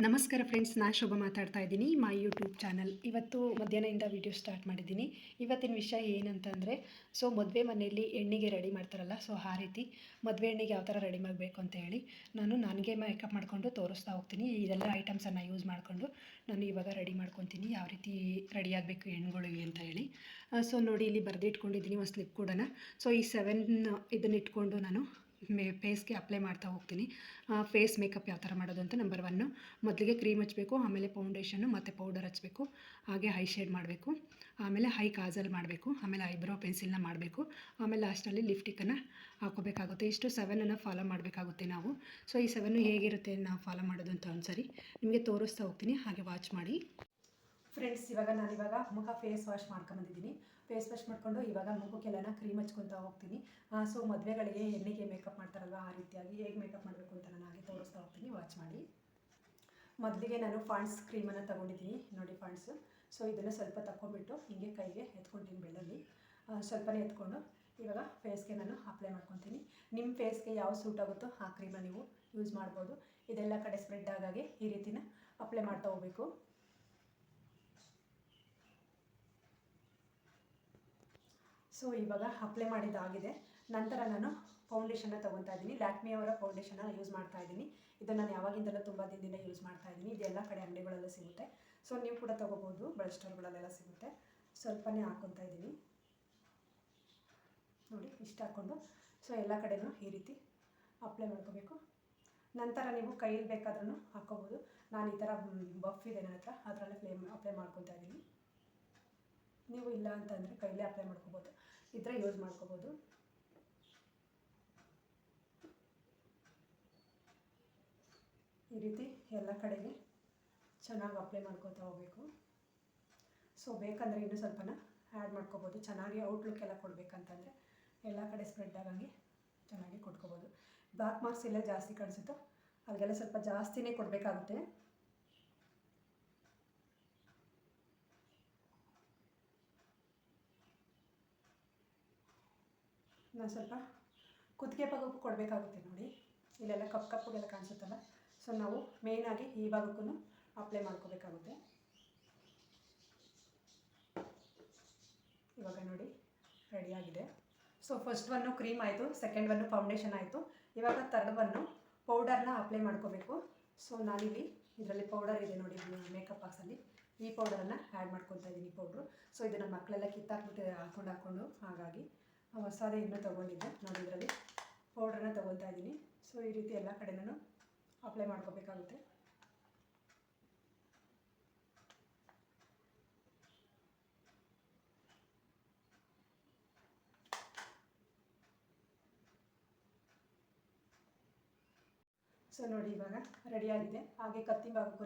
ನಮಸ್ಕಾರ ಫ್ರೆಂಡ್ಸ್ ನಾನು ಶೋಭಾ ಮಾತಾಡ್ತಾ ಇದ್ದೀನಿ, ಮೈ ಯೂಟ್ಯೂಬ್ ಚಾನಲ್ ಇವತ್ತು ಮಧ್ಯಾಹ್ನದಿಂದ ವಿಡಿಯೋ ಸ್ಟಾರ್ಟ್ ಮಾಡಿದ್ದೀನಿ. ಇವತ್ತಿನ ವಿಷಯ ಏನಂತಂದರೆ ಸೊ ಮದುವೆ ಮನೆಯಲ್ಲಿ ಹೆಣ್ಣಿಗೆ ರೆಡಿ ಮಾಡ್ತಾರಲ್ಲ ಸೊ ಆ ರೀತಿ ಮದುವೆ ಹೆಣ್ಣಿಗೆ ಯಾವ ಥರ ರೆಡಿ ಮಾಡಬೇಕು ಅಂತ ಹೇಳಿ ನಾನು ನನಗೆ ಮೇಕಪ್ ಮಾಡಿಕೊಂಡು ತೋರಿಸ್ತಾ ಹೋಗ್ತೀನಿ. ಇದೆಲ್ಲ ಐಟಮ್ಸನ್ನು ಯೂಸ್ ಮಾಡಿಕೊಂಡು ನಾನು ಇವಾಗ ರೆಡಿ ಮಾಡ್ಕೊತೀನಿ, ಯಾವ ರೀತಿ ರೆಡಿ ಆಗಬೇಕು ಹೆಣ್ಗಳಿಗೆ ಅಂತ ಹೇಳಿ. ಸೊ ನೋಡಿ, ಇಲ್ಲಿ ಬರೆದಿಟ್ಕೊಂಡಿದ್ದೀನಿ ಒಂದು ಸ್ಲಿಪ್ ಕೂಡ ಸೊ ಈ ಸೆವೆನ್ ಇದನ್ನ ಇಟ್ಕೊಂಡು ನಾನು ಮೇ ಫೇಸ್ಗೆ ಅಪ್ಲೈ ಮಾಡ್ತಾ ಹೋಗ್ತೀನಿ. ಫೇಸ್ ಮೇಕಪ್ ಯಾವ ಥರ ಮಾಡೋದು ಅಂತ ನಂಬರ್ ಒನ್ನು ಮೊದಲಿಗೆ ಕ್ರೀಮ್ ಹಚ್ಚಬೇಕು ಆಮೇಲೆ ಫೌಂಡೇಶನ್ನು ಮತ್ತು ಪೌಡರ್ ಹಚ್ಚಬೇಕು ಹಾಗೆ ಹೈ ಶೇಡ್ ಮಾಡಬೇಕು, ಆಮೇಲೆ ಹೈ ಕಾಜಲ್ ಮಾಡಬೇಕು, ಆಮೇಲೆ ಐಬ್ರೋ ಪೆನ್ಸಿಲ್ನ ಮಾಡಬೇಕು, ಆಮೇಲೆ ಲಾಸ್ಟಲ್ಲಿ ಲಿಫ್ಟಿಕನ್ನು ಹಾಕೋಬೇಕಾಗುತ್ತೆ. ಇಷ್ಟು ಸೆವೆನನ್ನು ಫಾಲೋ ಮಾಡಬೇಕಾಗುತ್ತೆ ನಾವು. ಸೊ ಈ ಸೆವೆನ್ನು ಹೇಗಿರುತ್ತೆ, ನಾವು ಫಾಲೋ ಮಾಡೋದು ಅಂತ ಒಂದ್ಸರಿ ನಿಮಗೆ ತೋರಿಸ್ತಾ ಹೋಗ್ತೀನಿ, ಹಾಗೆ ವಾಚ್ ಮಾಡಿ. ಫ್ರೆಂಡ್ಸ್ ಇವಾಗ ನಾನು ಇವಾಗ ಮುಖ ಫೇಸ್ ವಾಶ್ ಮಾಡ್ಕೊಂಬಂದಿದ್ದೀನಿ ಫೇಸ್ ವಾಶ್ ಮಾಡಿಕೊಂಡು ಇವಾಗ ಮುಖಕ್ಕೆಲ್ಲನ ಕ್ರೀಮ್ ಹಚ್ಕೊತಾ ಹೋಗ್ತೀನಿ. ಸೊ ಮದುವೆಗಳಿಗೆ ಹೆಣ್ಣಿಗೆ ಮೇಕಪ್ ಮಾಡ್ತಾರಲ್ವ, ಆ ರೀತಿಯಾಗಿ ಹೇಗೆ ಮೇಕಪ್ ಮಾಡಬೇಕು ಅಂತ ನಾನು ಹಾಗೆ ತೋರಿಸ್ತಾ ಹೋಗ್ತೀನಿ. ವಾಚ್ ಮಾಡಿ. ಮೊದಲಿಗೆ ನಾನು ಫಾಂಡ್ಸ್ ಕ್ರೀಮನ್ನು ತೊಗೊಂಡಿದ್ದೀನಿ. ನೋಡಿ ಫಾಂಡ್ಸು ಸೊ ಇದನ್ನು ಸ್ವಲ್ಪ ತಗೊಂಡ್ಬಿಟ್ಟು ಹಿಂಗೆ ಕೈಗೆ ಎತ್ಕೊತೀನಿ ಬೆಳ್ಳಲ್ಲಿ. ಸ್ವಲ್ಪನೇ ಎತ್ಕೊಂಡು ಇವಾಗ ಫೇಸ್ಗೆ ನಾನು ಅಪ್ಲೈ ಮಾಡ್ಕೊತೀನಿ. ನಿಮ್ಮ ಫೇಸ್ಗೆ ಯಾವ ಸೂಟ್ ಆಗುತ್ತೋ ಆ ಕ್ರೀಮನ್ನು ನೀವು ಯೂಸ್ ಮಾಡ್ಬೋದು. ಇದೆಲ್ಲ ಕಡೆ ಸ್ಪ್ರೆಡ್ ಆಗಾಗೆ ಈ ರೀತಿನ ಅಪ್ಲೈ ಮಾಡ್ತಾ ಹೋಗಬೇಕು. ಸೊ ಇವಾಗ ಅಪ್ಲೈ ಮಾಡಿದ್ದಾಗಿದೆ ನಂತರ ನಾನು ಫೌಂಡೇಶನ್ನ ತೊಗೊತಾ ಇದ್ದೀನಿ. ಲ್ಯಾಕ್ಮಿ ಅವರ ಫೌಂಡೇಶನ್ನ ಯೂಸ್ ಮಾಡ್ತಾ ಇದ್ದೀನಿ. ಇದನ್ನು ನಾನು ಯಾವಾಗಿಂದಲೂ ತುಂಬ ದಿನದಿಂದ ಯೂಸ್ ಮಾಡ್ತಾ ಇದ್ದೀನಿ. ಇದೆಲ್ಲ ಕಡೆ ಅಂಗಡಿಗಳಲ್ಲೂ ಸಿಗುತ್ತೆ. ಸೊ ನೀವು ಕೂಡ ತೊಗೋಬೋದು ಬೆಳ್ ಸ್ಟೋರ್ಗಳಲ್ಲೆಲ್ಲ ಸಿಗುತ್ತೆ. ಸ್ವಲ್ಪನೇ ಹಾಕೊತಾ ಇದ್ದೀನಿ. ನೋಡಿ, ಇಷ್ಟು ಹಾಕ್ಕೊಂಡು ಸೊ ಎಲ್ಲ ಕಡೆನೂ ಈ ರೀತಿ ಅಪ್ಲೈ ಮಾಡ್ಕೋಬೇಕು. ನಂತರ ನೀವು ಕೈಯಲ್ಲಿ ಬೇಕಾದ್ರೂ ಹಾಕ್ಕೋಬೋದು ನಾನು ಈ ಥರ ಬಫ್ ಇದೆ ನನ್ನ ಹತ್ರ. ಅದರಲ್ಲೇ ಅಪ್ಲೈ ಮಾಡ್ಕೊತಾ ಇದ್ದೀನಿ. ನೀವು ಇಲ್ಲ ಅಂತಂದರೆ ಕೈಲೇ ಅಪ್ಲೈ ಮಾಡ್ಕೋಬೋದು. ಇದ್ರೆ ಯೂಸ್ ಮಾಡ್ಕೋಬೋದು. ಈ ರೀತಿ ಎಲ್ಲ ಕಡೆಗೆ ಚೆನ್ನಾಗಿ ಅಪ್ಲೈ ಮಾಡ್ಕೋತಾ ಹೋಗಬೇಕು. ಸೊ ಬೇಕಂದರೆ ಇನ್ನೂ ಸ್ವಲ್ಪನ ಆ್ಯಡ್ ಮಾಡ್ಕೋಬೋದು. ಚೆನ್ನಾಗಿ ಔಟ್ಲುಕ್ ಎಲ್ಲ ಕೊಡಬೇಕಂತಂದರೆ ಎಲ್ಲ ಕಡೆ ಸ್ಪ್ರೆಡ್ ಆಗಂಗೆ ಚೆನ್ನಾಗಿ ಕೊಟ್ಕೋಬೋದು. ಬ್ಲಾಕ್ ಮಾರ್ಕ್ಸ್ ಎಲ್ಲ ಜಾಸ್ತಿ ಕಾಣಿಸುತ್ತೋ ಅಲ್ಲಿಗೆಲ್ಲ ಸ್ವಲ್ಪ ಜಾಸ್ತಿನೇ ಕೊಡಬೇಕಾಗುತ್ತೆ. ನಾನು ಸ್ವಲ್ಪ ಕುತ್ತಿಗೆ ಭಾಗಕ್ಕೂ ಕೊಡಬೇಕಾಗುತ್ತೆ ನೋಡಿ. ಇಲ್ಲೆಲ್ಲ ಕಪ್ಪು ಕಪ್ಪುಗೆಲ್ಲ ಕಾಣಿಸುತ್ತಲ್ಲ. ಸೊ ನಾವು ಮೇಯ್ನಾಗಿ ಈ ಭಾಗಕ್ಕೂ ಅಪ್ಲೈ ಮಾಡ್ಕೋಬೇಕಾಗುತ್ತೆ. ಇವಾಗ ನೋಡಿ ರೆಡಿಯಾಗಿದೆ ಸೊ ಫಸ್ಟ್ ಒನ್ನು ಕ್ರೀಮ್ ಆಯಿತು ಸೆಕೆಂಡ್ ಒನ್ನು ಫೌಂಡೇಶನ್ ಆಯಿತು. ಇವಾಗ ತರ್ಡ್ ಒನ್ನು ಪೌಡರ್ನ ಅಪ್ಲೈ ಮಾಡ್ಕೋಬೇಕು. ಸೊ ನಾನಿಲ್ಲಿ ಇದರಲ್ಲಿ ಪೌಡರ್ ಇದೆ ನೋಡಿ ಮೇಕಪ್ ಬಾಕ್ಸಲ್ಲಿ ಈ ಪೌಡರನ್ನು ಆ್ಯಡ್ ಮಾಡ್ಕೊತಾ ಇದ್ದೀನಿ ಪೌಡ್ರು ಸೊ ಇದನ್ನು ಮಕ್ಕಳೆಲ್ಲ ಕಿತ್ತಾಕ್ಬಿಟ್ಟು ಹಾಕೊಂಡು ಹಾಕ್ಕೊಂಡು ಹಾಗಾಗಿ ಹೊಸದೇ ಇನ್ನೂ ತೊಗೊಂಡಿದ್ದೆ. ನೋಡಿ ಇದರಲ್ಲಿ ಪೌಡ್ರನ್ನ ತೊಗೊತಾ ಇದ್ದೀನಿ. ಸೊ ಈ ರೀತಿ ಎಲ್ಲ ಕಡೆನೂ ಅಪ್ಲೈ ಮಾಡ್ಕೋಬೇಕಾಗುತ್ತೆ. ಸೊ ನೋಡಿ ಇವಾಗ ರೆಡಿಯಾಗಿದೆ ಹಾಗೆ ಕತ್ತಿ ಭಾಗಕ್ಕೂ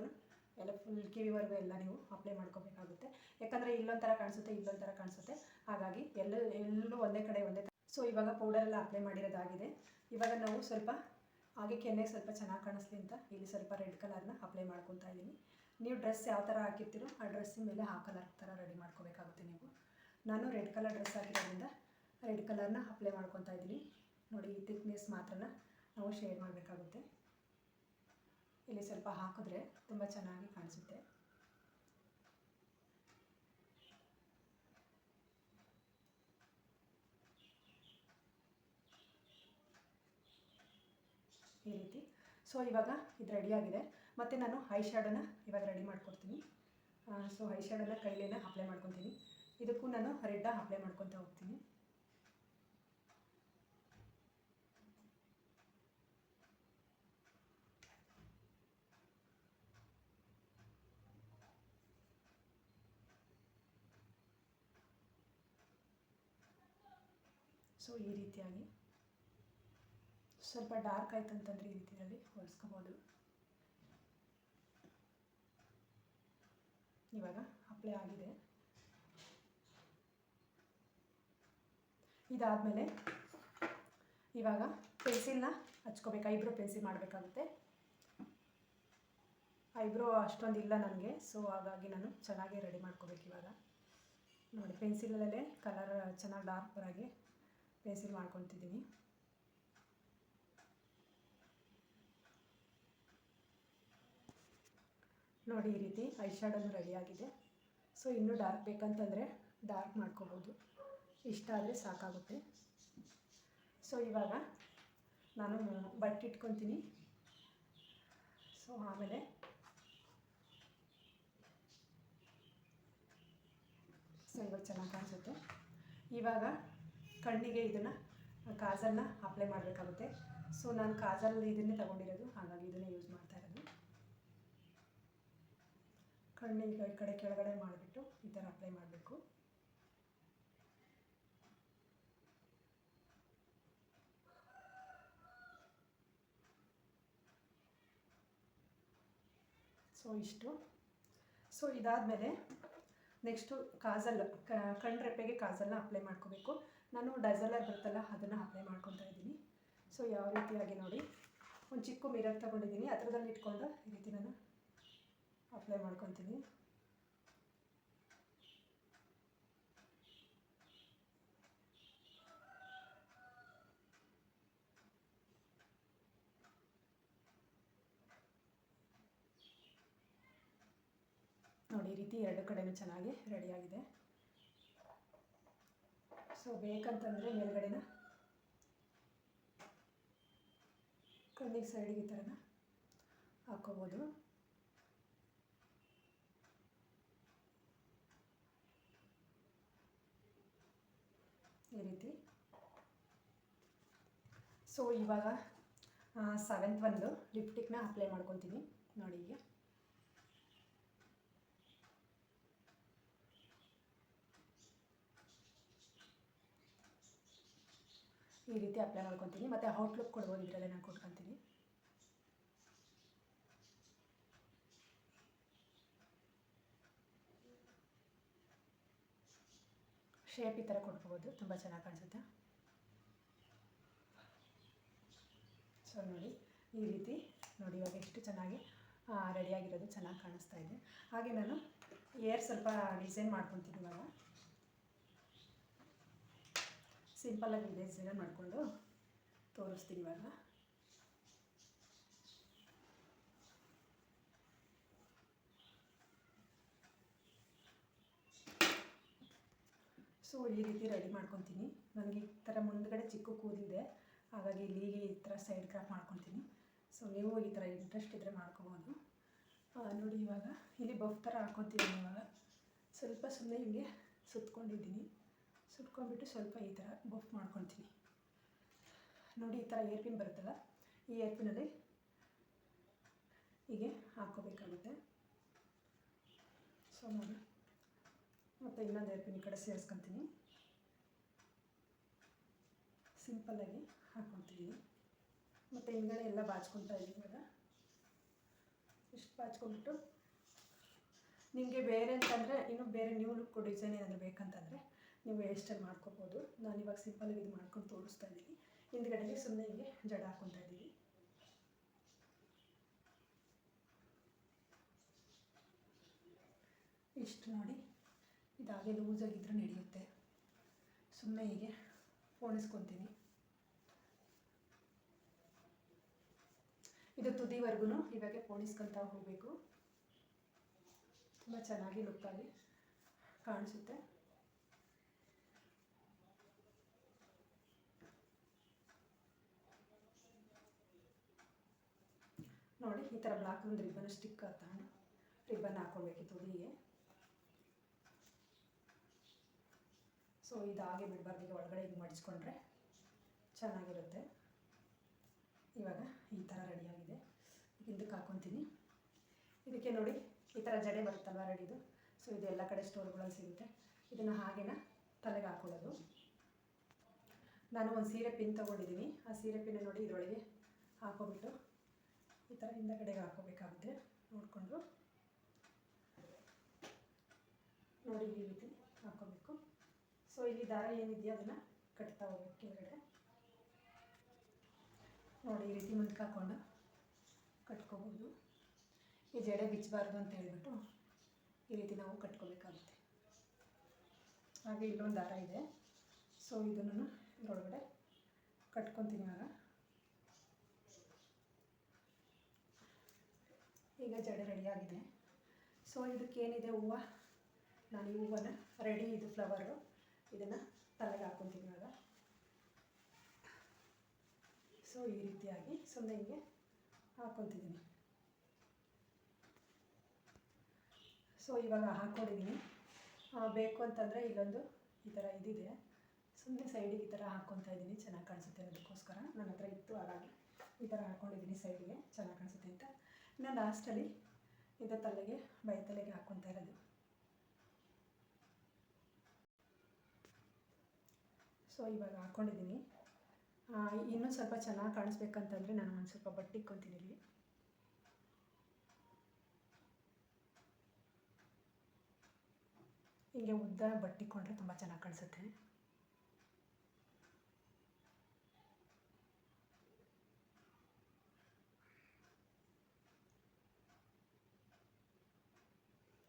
ಎಲ್ಲ ಫುಲ್ ಕಿವಿವರೆಗೂ ಎಲ್ಲ ನೀವು ಅಪ್ಲೈ ಮಾಡ್ಕೋಬೇಕಾಗುತ್ತೆ. ಯಾಕಂದರೆ ಇಲ್ಲೊಂಥರ ಕಾಣಿಸುತ್ತೆ ಇಲ್ಲೊಂಥರ ಕಾಣಿಸುತ್ತೆ. ಹಾಗಾಗಿ ಎಲ್ಲ, ಎಲ್ಲೂ ಒಂದೇ ಕಡೆ, ಒಂದೇ ಸೊ ಇವಾಗ ಪೌಡರೆಲ್ಲ ಅಪ್ಲೈ ಮಾಡಿರೋದಾಗಿದೆ. ಇವಾಗ ನಾವು ಸ್ವಲ್ಪ ಹಾಗೆ ಕೆನ್ನೆಗೆ ಸ್ವಲ್ಪ ಚೆನ್ನಾಗಿ ಕಾಣಿಸ್ಲಿ ಅಂತ ಇಲ್ಲಿ ಸ್ವಲ್ಪ ರೆಡ್ ಕಲರ್ನ ಅಪ್ಲೈ ಮಾಡ್ಕೊತಾ ಇದ್ದೀನಿ. ನೀವು ಡ್ರೆಸ್ ಯಾವ ಥರ ಹಾಕಿರ್ತೀರೋ ಆ ಡ್ರೆಸ್ಸಿನ ಮೇಲೆ ಆ ಕಲರ್ ಥರ ರೆಡಿ ಮಾಡ್ಕೋಬೇಕಾಗುತ್ತೆ ನೀವು. ನಾನು ರೆಡ್ ಕಲರ್ ಡ್ರೆಸ್ ಹಾಕಿರೋದ್ರಿಂದ ರೆಡ್ ಕಲರ್ನ ಅಪ್ಲೈ ಮಾಡ್ಕೊತಾ ಇದ್ದೀನಿ. ನೋಡಿ ಈ ಥಿಕ್ನೆಸ್ ಮಾತ್ರನ ನಾವು ಶೇರ್ ಮಾಡಬೇಕಾಗುತ್ತೆ. ಇಲ್ಲಿ ಸ್ವಲ್ಪ ಹಾಕಿದ್ರೆ ತುಂಬ ಚೆನ್ನಾಗಿ ಕಾಣಿಸುತ್ತೆ. ಈ ರೀತಿ. ಸೊ ಇವಾಗ ಇದು ರೆಡಿಯಾಗಿದೆ ಮತ್ತು ನಾನು ಐ ಶ್ಯಾಡೋನ ಇವಾಗ ರೆಡಿ ಮಾಡ್ಕೊಡ್ತೀನಿ. ಸೊ ಐ ಶ್ಯಾಡೋನ ಕೈಲೇನ ಅಪ್ಲೈ ಮಾಡ್ಕೊತೀನಿ. ಇದಕ್ಕೂ ನಾನು ರೆಡ್ಡ ಅಪ್ಲೈ ಮಾಡ್ಕೊತಾ ಹೋಗ್ತೀನಿ. ಸೊ ಈ ರೀತಿಯಾಗಿ ಸ್ವಲ್ಪ ಡಾರ್ಕ್ ಆಯ್ತು ಅಂತಂದರೆ ಈ ರೀತಿಯಲ್ಲಿ ಹೊಲಿಸ್ಕೋಬೋದು. ಇವಾಗ ಅಪ್ಲೈ ಆಗಿದೆ. ಇದಾದಮೇಲೆ ಇವಾಗ ಪೆನ್ಸಿಲ್ನ ಹಚ್ಕೋಬೇಕು. ಐಬ್ರೋ ಪೆನ್ಸಿಲ್ ಮಾಡಬೇಕಾಗುತ್ತೆ. ಐಬ್ರೋ ಅಷ್ಟೊಂದು ಇಲ್ಲ ನನಗೆ, ಸೊ ಹಾಗಾಗಿ ನಾನು ಚೆನ್ನಾಗಿ ರೆಡಿ ಮಾಡ್ಕೋಬೇಕು ಇವಾಗ. ನೋಡಿ ಪೆನ್ಸಿಲಲ್ಲೇ ಕಲರ್ ಚೆನ್ನಾಗಿ ಡಾರ್ಕ್ ಬರಾಗೆ ಪೆನ್ಸಿಲ್ ಮಾಡ್ಕೊತಿದ್ದೀನಿ ನೋಡಿ ಈ ರೀತಿ ಐ ರೆಡಿ ರೆಡಿಯಾಗಿದೆ ಸೊ ಇನ್ನೂ ಡಾರ್ಕ್ ಬೇಕಂತಂದರೆ ಡಾರ್ಕ್ ಮಾಡ್ಕೋಬೋದು. ಇಷ್ಟ ಆದರೆ ಸಾಕಾಗುತ್ತೆ. ಸೊ ಇವಾಗ ನಾನು ಬಟ್ಟೆ ಇಟ್ಕೊತೀನಿ. ಸೊ ಆಮೇಲೆ ಸೊ ಇವಾಗ ಚೆನ್ನಾಗಿ ಕಾಣಿಸುತ್ತೆ. ಇವಾಗ ಕಣ್ಣಿಗೆ ಇದನ್ನು, ಕಾಜಲ್ನ ಅಪ್ಲೈ ಮಾಡಬೇಕಾಗುತ್ತೆ. ಸೊ ನಾನು ಕಾಜಲ್ ಇದನ್ನೇ ತಗೊಂಡಿರೋದು, ಹಾಗಾಗಿ ಇದನ್ನೇ ಯೂಸ್ ಮಾಡ್ತಾ ಇರೋದು. ಕಣ್ಣಿಗೆ ಕಡೆ ಕೆಳಗಡೆ ಮಾಡಿಬಿಟ್ಟು ಈ ಥರ ಅಪ್ಲೈ ಮಾಡಬೇಕು. ಸೊ ಇಷ್ಟು. ಸೊ ಇದಾದಮೇಲೆ ನೆಕ್ಸ್ಟು ಕಾಜಲ್ ಕಣ್ಣು ರೆಪ್ಪೆಗೆ ಕಾಜಲ್ನ ಅಪ್ಲೈ ಮಾಡ್ಕೋಬೇಕು. ನಾನು ಡೈಸಲರ್ ಬರುತ್ತಲ್ಲ, ಅದನ್ನು ಅಪ್ಲೈ ಮಾಡ್ಕೊತಾ ಇದ್ದೀನಿ. ಸೊ ಯಾವ ರೀತಿಯಾಗಿ ನೋಡಿ, ಒಂದು ಚಿಕ್ಕ ಮಿರರ್ ತಗೊಂಡಿದ್ದೀನಿ. ಹತ್ರದಲ್ಲಿ ಇಟ್ಕೊಂಡು ಈ ರೀತಿ ನಾನು ಅಪ್ಲೈ ಮಾಡ್ಕೊತೀನಿ. ನೋಡಿ, ಈ ರೀತಿ ಎರಡು ಕಡೆಯೂ ಚೆನ್ನಾಗಿ ರೆಡಿಯಾಗಿದೆ ಸೊ ಬೇಕಂತಂದರೆ ಮೇಲ್ಗಡೆನ ಕಣ್ಣಿಗೆ ಸೈಡಿಗೆ ಈ ಥರನ ಹಾಕ್ಕೋಬೋದು ಈ ರೀತಿ. ಸೊ ಇವಾಗ ಸೆವೆಂತ್ ಒಂದು ಲಿಪ್ಟಿಕ್ನ ಅಪ್ಲೈ ಮಾಡ್ಕೊತೀನಿ. ನೋಡಿ ಈಗ. ಈ ರೀತಿ ಅಪ್ಲೈ ಮಾಡ್ಕೊತೀನಿ. ಮತ್ತು ಔಟ್ಲುಕ್ ಕೊಡ್ಬೋದು ಇದರಲ್ಲೇ ನಾನು ಕೊಟ್ಕೊತೀನಿ. ಶೇಪ್ ಈ ಥರ ಕೊಟ್ಕೋಬೋದು ತುಂಬ ಚೆನ್ನಾಗಿ ಕಾಣಿಸುತ್ತೆ? ಸೊ ನೋಡಿ. ಈ ರೀತಿ ನೋಡಿ ಇವಾಗ ಎಷ್ಟು ಚೆನ್ನಾಗಿ ರೆಡಿಯಾಗಿರೋದು ಚೆನ್ನಾಗಿ ಕಾಣಿಸ್ತಾ ಇದೆ. ಹಾಗೆ ನಾನು ಏರ್ ಸ್ವಲ್ಪ ಡಿಸೈನ್ ಮಾಡ್ಕೊತೀನಿ ಇವಾಗ. ಸಿಂಪಲ್ಲಾಗಿ ಡಿಸೈನ್ ಮಾಡಿಕೊಂಡು ತೋರಿಸ್ತೀನಿ ಇವಾಗ. ಸೊ ಈ ರೀತಿ ರೆಡಿ ಮಾಡ್ಕೊತೀನಿ. ನನಗೆ ಈ ಥರ ಮುಂದ್ಗಡೆ ಚಿಕ್ಕ ಕೂದಿದೆ ಹಾಗಾಗಿ ಇಲ್ಲಿ ಈ ಥರ ಸೈಡ್ ಕ್ರಾಪ್ ಮಾಡ್ಕೊತೀನಿ. ಸೊ ನೀವು ಈ ಥರ ಇಂಟ್ರೆಸ್ಟ್ ಇದ್ದರೆ ಮಾಡ್ಕೊಬೋದು. ನೋಡಿ ಇವಾಗ, ಇಲ್ಲಿ ಬಫ್ ಥರ ಹಾಕ್ಕೊತೀನಿ ಇವಾಗ. ಸ್ವಲ್ಪ ಸುಮ್ಮನೆ ಹಿಂಗೆ ಸುತ್ಕೊಂಡಿದ್ದೀನಿ. ಸುಟ್ಕೊಂಡ್ಬಿಟ್ಟು ಸ್ವಲ್ಪ ಈ ಥರ ಬಫ್ ಮಾಡ್ಕೊತೀನಿ ನೋಡಿ ಈ ಥರ ಏರ್ಪಿನ್ ಬರುತ್ತಲ್ಲ, ಈ ಏರ್ಪಿನಲ್ಲಿ ಹೀಗೆ ಹಾಕ್ಕೋಬೇಕಾಗುತ್ತೆ. ಸೊ ನೋಡಿ. ಮತ್ತು ಇನ್ನೊಂದು ಏರ್ಪಿನ್ ಈ ಕಡೆ ಸೇರಿಸ್ಕೊತೀನಿ. ಸಿಂಪಲ್ಲಾಗಿ ಹಾಕ್ಕೊತೀನಿ ಮತ್ತು ಹಿಂದ್ಗಡೆ ಎಲ್ಲ ಬಾಚ್ಕೊತಾ ಇದ್ದೀನಿ ಇವಾಗ. ಇಷ್ಟು ಬಾಚ್ಕೊಂಡ್ಬಿಟ್ಟು ನಿಮಗೆ ಬೇರೆ ಅಂತಂದರೆ, ಇನ್ನೂ ಬೇರೆ ನ್ಯೂ ಲುಕ್ ಡಿಸೈನ್ ಏನಾದರೂ ಬೇಕಂತಂದರೆ ನೀವು ಸ್ಟೈಲ್ ಮಾಡ್ಕೋಬೋದು. ನಾನು ಇವಾಗ ಸಿಂಪಲ್ಲಾಗಿ ಇದು ಮಾಡ್ಕೊಂಡು ತೋರಿಸ್ತಾ ಇದ್ದೀನಿ. ಹಿಂದ್ಗಡೆಗೆ ಸುಮ್ಮನೆ ಹಿಂಗೆ ಜಡ ಹಾಕ್ಕೊತಾ ಇದ್ದೀವಿ. ಇಷ್ಟು ನೋಡಿ. ಇದಾಗೆ ಲೂಸಾಗಿದ್ದರೆ ನಡೆಯುತ್ತೆ. ಸುಮ್ಮನೆ ಹೀಗೆ ಫೋಣಿಸ್ಕೊತೀನಿ ಇದು ತುದಿವರೆಗೂ ಇವಾಗೆ ಪೋಣಿಸ್ಕೊತಾ ಹೋಗಬೇಕು. ತುಂಬ ಚೆನ್ನಾಗಿ ಲುಕ್ಕಾಗಿ ಕಾಣಿಸುತ್ತೆ. ನೋಡಿ, ಈ ಥರ ಬ್ಲಾಕ್ ಒಂದು ರಿಬ್ಬನ್ ಸ್ಟಿಕ್ ತಗೊಂಡು ರಿಬ್ಬನ್ ಹಾಕ್ಕೊಳ್ಬೇಕಿತ್ತು ಹುಡುಗಿಗೆ. ಸೊ ಇದು ಹಾಗೆ ಬಿಡಬಾರ್ದು. ಈಗ ಒಳಗಡೆ ಹಿಂಗೆ ಮಡಿಸ್ಕೊಂಡ್ರೆ ಚೆನ್ನಾಗಿರುತ್ತೆ. ಇವಾಗ ಈ ಥರ ರೆಡಿಯಾಗಿದೆ ಇದಕ್ಕೆ ಹಾಕ್ಕೊತೀನಿ ಇದಕ್ಕೆ ನೋಡಿ, ಈ ಥರ ಜಡೆ ಬರುತ್ತಲ್ವ ರೆಡಿದು? ಸೊ ಇದು ಎಲ್ಲ ಕಡೆ ಸ್ಟೋರ್ಗಳಲ್ಲಿ ಸಿಗುತ್ತೆ. ಇದನ್ನು ಹಾಗೇನ ತಲೆಗೆ ಹಾಕೊಳ್ಳೋದು. ನಾನು ಒಂದು ಸೀರೆ ಪಿನ್ ತೊಗೊಂಡಿದ್ದೀನಿ ಆ ಸೀರೆ ಪಿನ್ನ ನೋಡಿ ಇದರೊಳಗೆ ಹಾಕೋಬಿಟ್ಟು ಈ ಥರ ಹಿಂದಗಡೆಗೆ ಹಾಕೋಬೇಕಾಗುತ್ತೆ. ನೋಡಿಕೊಂಡು ನೋಡಿ ಈ ರೀತಿ ಹಾಕೋಬೇಕು. ಸೊ ಇಲ್ಲಿ ದಾರ ಏನಿದೆಯೋ ಅದನ್ನು ಕಟ್ತಾ ಹೋಗ್ಬೇಕು ಕೆಳಗಡೆ. ನೋಡಿ, ಈ ರೀತಿ ಮುಂದಕ್ಕೆ ಹಾಕ್ಕೊಂಡು ಕಟ್ಕೋಬೋದು. ಈ ಜಡೆ ಬಿಚ್ಚಬಾರ್ದು ಅಂತ ಹೇಳ್ಬಿಟ್ಟು ಈ ರೀತಿ ನಾವು ಕಟ್ಕೋಬೇಕಾಗುತ್ತೆ. ಹಾಗೆ ಇಲ್ಲೊಂದು ದಾರ ಇದೆ. ಸೊ ಇದನ್ನು ಇದರೊಳಗಡೆ ಕಟ್ಕೊತೀನಿ ಇವಾಗ ಈಗ ಜಡೆ ರೆಡಿಯಾಗಿದೆ. ಸೊ ಇದಕ್ಕೇನಿದೆ ಹೂವು? ನಾನು ಈ ಹೂವನ್ನ ರೆಡಿ ಇದು ಫ್ಲವರು ಇದನ್ನು ತಲೆಗೆ ಹಾಕ್ಕೊತೀನಿ ಇವಾಗ. ಸೊ ಈ ರೀತಿಯಾಗಿ ಸುಮ್ಮನೆ ಹಿಂಗೆ ಹಾಕ್ಕೊತಿದ್ದೀನಿ ಸೊ ಇವಾಗ ಹಾಕ್ಕೊಂಡಿದ್ದೀನಿ ಬೇಕು ಅಂತಂದರೆ ಇಲ್ಲೊಂದು ಈ ಥರ ಇದಿದೆ. ಸುಮ್ಮನೆ ಸೈಡಿಗೆ ಈ ಥರ ಹಾಕ್ಕೊತಾ ಇದ್ದೀನಿ. ಚೆನ್ನಾಗಿ ಕಾಣಿಸುತ್ತೆ ಅದಕ್ಕೋಸ್ಕರ ನನ್ನ ಹತ್ರ ಇತ್ತು, ಹಾಗಾಗಿ ಈ ಥರ ಹಾಕ್ಕೊಂಡಿದ್ದೀನಿ ಸೈಡಿಗೆ. ಚೆನ್ನಾಗಿ ಕಾಣಿಸುತ್ತೆ ಅಂತ ಇನ್ನು ಲಾಸ್ಟಲ್ಲಿ ಇದು ತಲೆಗೆ ಬೈ ತಲೆಗೆ ಹಾಕ್ಕೊತಾ ಇರೋದು. ಸೊ ಇವಾಗ ಹಾಕ್ಕೊಂಡಿದ್ದೀನಿ ಇನ್ನೂ ಸ್ವಲ್ಪ ಚೆನ್ನಾಗಿ ಕಾಣಿಸ್ಬೇಕಂತಂದರೆ ನಾನು ಒಂದು ಸ್ವಲ್ಪ ಬಟ್ಟೆ ಇಲ್ಲಿ ಹೀಗೆ ಉದ್ದ ಬಟ್ಟಿಕೊಂಡ್ರೆ ತುಂಬ ಚೆನ್ನಾಗಿ ಕಾಣಿಸುತ್ತೆ.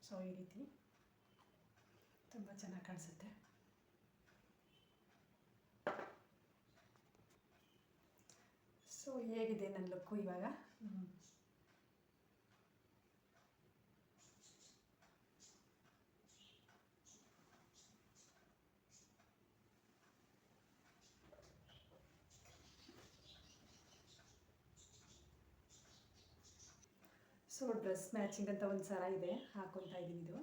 ಸೊ ಈ ರೀತಿ ತುಂಬ ಚೆನ್ನಾಗಿ ಕಾಣಿಸುತ್ತೆ. ಸೊ ಹೇಗಿದೆ ನನ್ನ ಲುಕ್ಕು ಇವಾಗ? ಸೊ ಡ್ರೆಸ್ ಮ್ಯಾಚಿಂಗ್ ಅಂತ ಒಂದು ಸರ ಇದೆ. ಹಾಕೊತಾ ಇದ್ದೀನಿ ಇದು.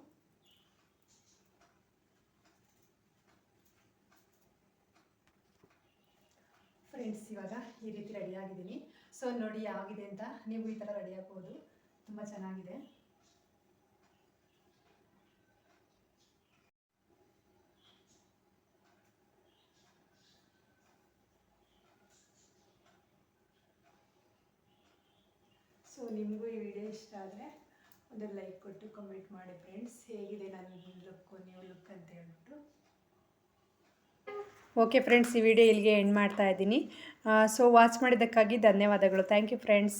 ಫ್ರೆಂಡ್ಸ್ ಇವಾಗ ಈ ರೀತಿ ರೆಡಿ ಆಗಿದ್ದೀನಿ. ಸೊ ನೋಡಿ, ಆಗಿದೆ ಅಂತ. ನೀವು ಈ ಥರ ರೆಡಿ ಆಗ್ಬೋದು. ತುಂಬ ಚೆನ್ನಾಗಿದೆ. ಸೊ ನಿಮಗೂ ಈ ವಿಡಿಯೋ ಇಷ್ಟ ಆದರೆ ಒಂದು ಲೈಕ್ ಕೊಟ್ಟು ಕಮೆಂಟ್ ಮಾಡಿ ಫ್ರೆಂಡ್ಸ್ ಹೇಗಿದೆ ನನ್ನ ಲುಕ್ಕು ನೀವು ಲುಕ್ ಅಂತ ಹೇಳ್ಬಿಟ್ಟು. ಓಕೆ ಫ್ರೆಂಡ್ಸ್ ಈ ವಿಡಿಯೋ ಇಲ್ಲಿಗೆ ಎಂಡ್ ಮಾಡ್ತಾ ಇದ್ದೀನಿ. ಸೊ ವಾಚ್ ಮಾಡಿದ್ದಕ್ಕಾಗಿ ಧನ್ಯವಾದಗಳು. Thank you friends